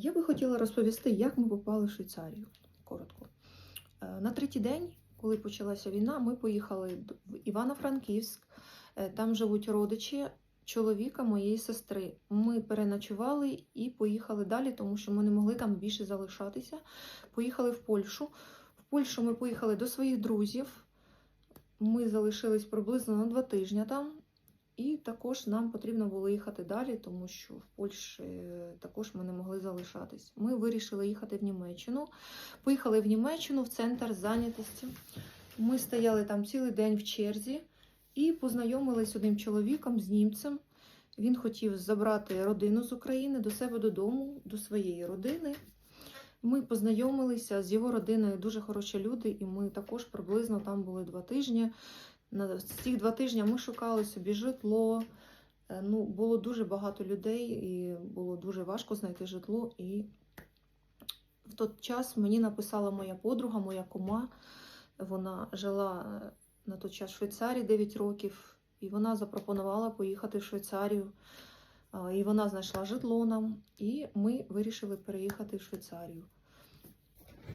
Я би хотіла розповісти, як ми попали в Швейцарію. Коротко. Е, На третій день, коли почалася війна, ми поїхали в Івано-Франківськ. Е, Там живуть родичі чоловіка моєї сестри. Ми переночували і поїхали далі, тому що ми не могли там більше залишатися. Поїхали в Польщу. В Польщу ми поїхали до своїх друзів. Ми залишились приблизно на два тижні там. І також нам потрібно було їхати далі, тому що в Польщі е, також ми не могли залишатись. Ми вирішили їхати в Німеччину. Поїхали в Німеччину в центр зайнятості. Ми стояли там цілий день в черзі і познайомились з одним чоловіком, з німцем. Він хотів забрати родину з України до себе додому, до своєї родини. Ми познайомилися з його родиною, дуже хороші люди, і ми також приблизно там були два тижні. На ці два тижні ми шукали собі житло. Е, Ну, було дуже багато людей, і було дуже важко знайти житло. І в той час мені написала моя подруга, моя кума. Вона жила е, на той час в Швейцарії 9 років, і вона запропонувала поїхати в Швейцарію. І вона знайшла житло нам, і ми вирішили переїхати в Швейцарію.